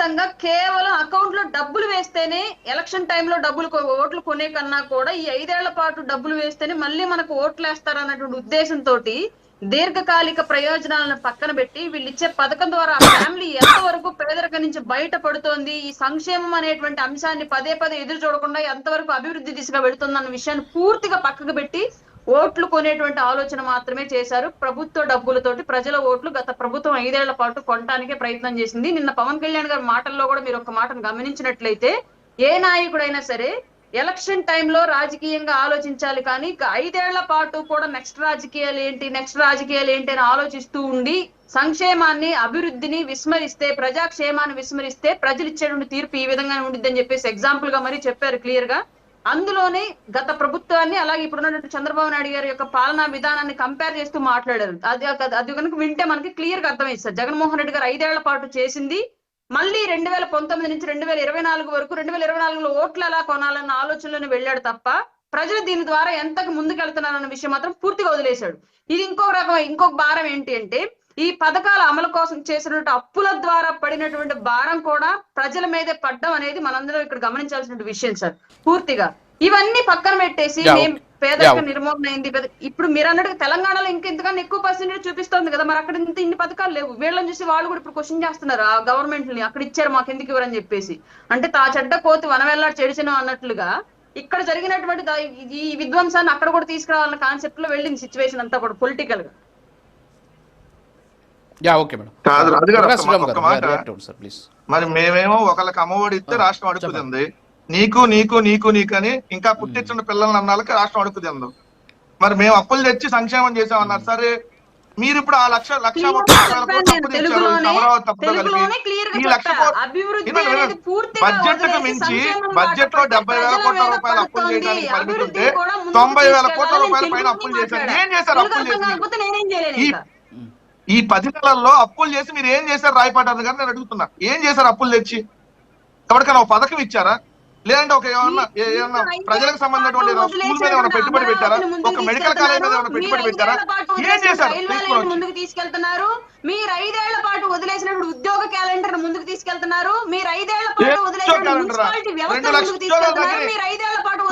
ఖచ్చితంగా కేవలం అకౌంట్లో డబ్బులు వేస్తేనే ఎలక్షన్ టైంలో డబ్బులు ఓట్లు కొనే కన్నా కూడా ఈ ఐదేళ్ళ పాటు డబ్బులు వేస్తేనే మళ్ళీ మనకు ఓట్లు వేస్తారు అన్నటువంటి ఉద్దేశంతో దీర్ఘకాలిక ప్రయోజనాలను పక్కన పెట్టి వీళ్ళు ఇచ్చే పథకం ద్వారా ఆ ఫ్యామిలీ ఎంతవరకు పేదరికం నుంచి బయటపడుతోంది ఈ సంక్షేమం అనేటువంటి అంశాన్ని పదే పదే ఎదురు చూడకుండా ఎంతవరకు అభివృద్ధి దిశగా వెళుతుందన్న విషయాన్ని పూర్తిగా పక్కకు పెట్టి ఓట్లు కొనేటువంటి ఆలోచన మాత్రమే చేశారు. ప్రభుత్వ డబ్బులతోటి ప్రజల ఓట్లు గత ప్రభుత్వం ఐదేళ్ళ పాటు కొనటానికే ప్రయత్నం చేసింది. నిన్న పవన్ కళ్యాణ్ గారి మాటల్లో కూడా మీరు ఒక మాటను గమనించినట్లయితే ఏ నాయకుడైనా సరే ఎలక్షన్ టైంలో రాజకీయంగా ఆలోచించాలి కానీ ఐదేళ్ళ పాటు కూడా నెక్స్ట్ రాజకీయాలు ఏంటి నెక్స్ట్ రాజకీయాలు ఏంటి అని ఆలోచిస్తూ ఉండి సంక్షేమాన్ని అభివృద్ధిని విస్మరిస్తే ప్రజాక్షేమాన్ని విస్మరిస్తే ప్రజలు ఇచ్చేటువంటి తీర్పు ఈ విధంగా ఉండిద్దని చెప్పేసి ఎగ్జాంపుల్గా మరి చెప్పారు క్లియర్గా. అందులోనే గత ప్రభుత్వాన్ని అలాగే ఇప్పుడున్నటువంటి చంద్రబాబు నాయుడు గారి యొక్క పాలనా విధానాన్ని కంపేర్ చేస్తూ మాట్లాడారు. అది అది కనుక వింటే మనకి క్లియర్గా అర్థమైంది సార్. జగన్మోహన్ రెడ్డి గారు ఐదేళ్ళ పాటు చేసింది. మళ్ళీ రెండు వేల పంతొమ్మిది నుంచి రెండు వేల ఇరవై నాలుగు వరకు రెండు వేల ఇరవై నాలుగులో ఓట్లు ఎలా కొనాలన్న ఆలోచనలోనే వెళ్ళాడు తప్ప ప్రజలు దీని ద్వారా ఎంతకు ముందుకెళ్తున్నారన్న విషయం మాత్రం పూర్తిగా వదిలేశాడు. ఇది ఇంకొక రకం ఇంకొక భారం ఏంటి అంటే ఈ పథకాల అమలు కోసం చేసినటువంటి అప్పుల ద్వారా పడినటువంటి భారం కూడా ప్రజల మీదే పడ్డం అనేది మనందరం ఇక్కడ గమనించాల్సిన విషయం సార్. పూర్తిగా. ఇవన్నీ పక్కన పెట్టేసి Yeah, మేం okay. పేదరిక. నిర్మూలన అయింది ఇప్పుడు మీరు అన్నట్టు తెలంగాణలో ఇంకెంతకన్నా ఎక్కువ పర్సెంటేజ్ చూపిస్తోంది కదా. మరి అక్కడ ఇంత ఇన్ని పథకాలు లేవు. వీళ్ళని చూసి వాళ్ళు కూడా ఇప్పుడు క్వశ్చన్ చేస్తున్నారు. ఆ గవర్నమెంట్ని అక్కడ ఇచ్చారు మాకు ఎందుకు ఇవ్వరని చెప్పేసి. అంటే తా చెడ్డ కోతి వనవెల్లా చెడిచిన అన్నట్లుగా ఇక్కడ జరిగినటువంటి ఈ విధ్వంసాన్ని అక్కడ కూడా తీసుకురావాలన్న కాన్సెప్ట్లో వెళ్ళింది సిచ్యువేషన్ అంతా కూడా పొలిటికల్గా. Yeah okay madam. కాదు, మరి మేమేమో ఒకళ్ళకి అమ్మఒడి ఇస్తే రాష్ట్రం అడుగుతుంది నీకు నీకు నీకు నీకు అని ఇంకా పుట్టించిన పిల్లల్ని అన్నాళ్ళకి రాష్ట్రం అడుగుతుంది మరి మేము అప్పులు తెచ్చి సంక్షేమం చేసామన్నారు. సరే మీరు ఇప్పుడు ఆ లక్ష లక్ష బడ్జెట్కు మించి బడ్జెట్లో డెబ్బై వేల కోట్ల రూపాయలు అప్పులు. చేయడానికి పరిమితి ఉంటే తొంభై వేల కోట్ల రూపాయల పైన అప్పులు చేశారు. ఏం చేశారు అప్పులు అర్థం చేసి కాకపోతే నేనేం చేయలేను ఈ పది నెలల్లో అప్పులు చేసి మీరు ఏం చేశారు రాయపాటారు గారు? నేను అడుగుతున్నా. ఏం చేశారు అప్పులు తెచ్చి? ఎవరికైనా ఒక పథకం ఇచ్చారా? లేదంటే ఒక ఏమన్నా ఏమన్నా ప్రజలకు సంబంధించినటువంటి ఏదైనా స్కూల్ మీద ఏమైనా పెట్టుబడి పెట్టారా? ఒక మెడికల్ కాలేజ్ మీద ఏమైనా పెట్టుబడి పెట్టారా? ఏం చేశారు? మీరు ఐదేళ్ళ పాటు వదిలేసినప్పుడు ఉద్యోగ క్యాలెండర్ ముందుకు తీసుకెళ్తున్నారు మీరు ఐదేళ్ళ పాటు ఆ? మున్సిపాలిటీ వ్యవస్థ ముందుకు తీసుకెళ్తున్నారు. మీరు ఐదేళ్ళ పాటు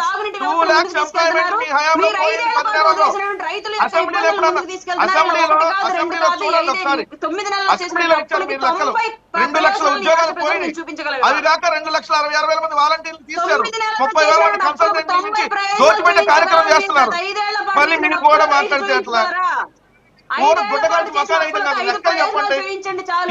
తాగునీటి వ్యవస్థ తీసుకెళ్తున్నారు మీరు ఐదేళ్ళ. వదిలేసినటువంటి రైతుల ముందుకు తీసుకెళ్తున్నారు కాదు, రెండు కాదు. తొమ్మిది తొంభై రెండు లక్షల ప్రయోజనాలు ఉద్యోగాలు ప్రజలకు పోయినాయి చూపించగలరా? అవి కాక రెండు లక్షల అరవై ఆరు వేల మంది వాలంటీర్లు తీశారు తొమ్మిది నెలల్లో ముప్పై వేల మంది చేసిన కన్సల్టెంట్ తొంభై నుంచి ప్రయోజనాలు దోచిపెట్టే కార్యక్రమం చూపించగలరా? చేస్తున్నారు ఐదేళ్ళ పాటు మళ్ళీ మీరు కూడా మాట్లాడితే? మూడు అయితే నాకు లెక్కలు చెప్పండి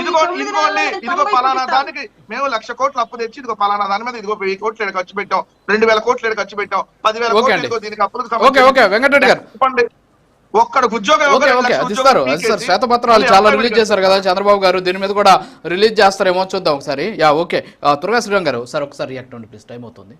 ఇదిగో ఇదిగోండి ఇదిగో పలానా. దానికి మేము లక్ష కోట్లు అప్పు తెచ్చి ఇదిగో పలానా దాని మీద ఇదిగో వెయ్యి కోట్లు ఈడ ఖర్చు పెట్టాం. రెండు వేల కోట్లు ఈడ ఖర్చు పెట్టాం. పదివేల ఓకే కోట్లు అండి. ఇదిగో దీనికి అప్పులకు ఓకే ఓకే. వెంకటరెడ్డి గారు. చెప్పండి. ఉద్యోగం ఇస్తారు. శ్వేతపత్రాలు చాలా రిలీజ్ చేశారు కదా చంద్రబాబు గారు. దీని మీద కూడా రిలీజ్ చేస్తారేమో చూద్దాం ఒకసారి. Yeah okay. తుర్గా శ్రీరామ్ గారు సార్ ఒకసారి రియాక్ట్ అవ్వండి ప్లీజ్. టైం అవుతుంది.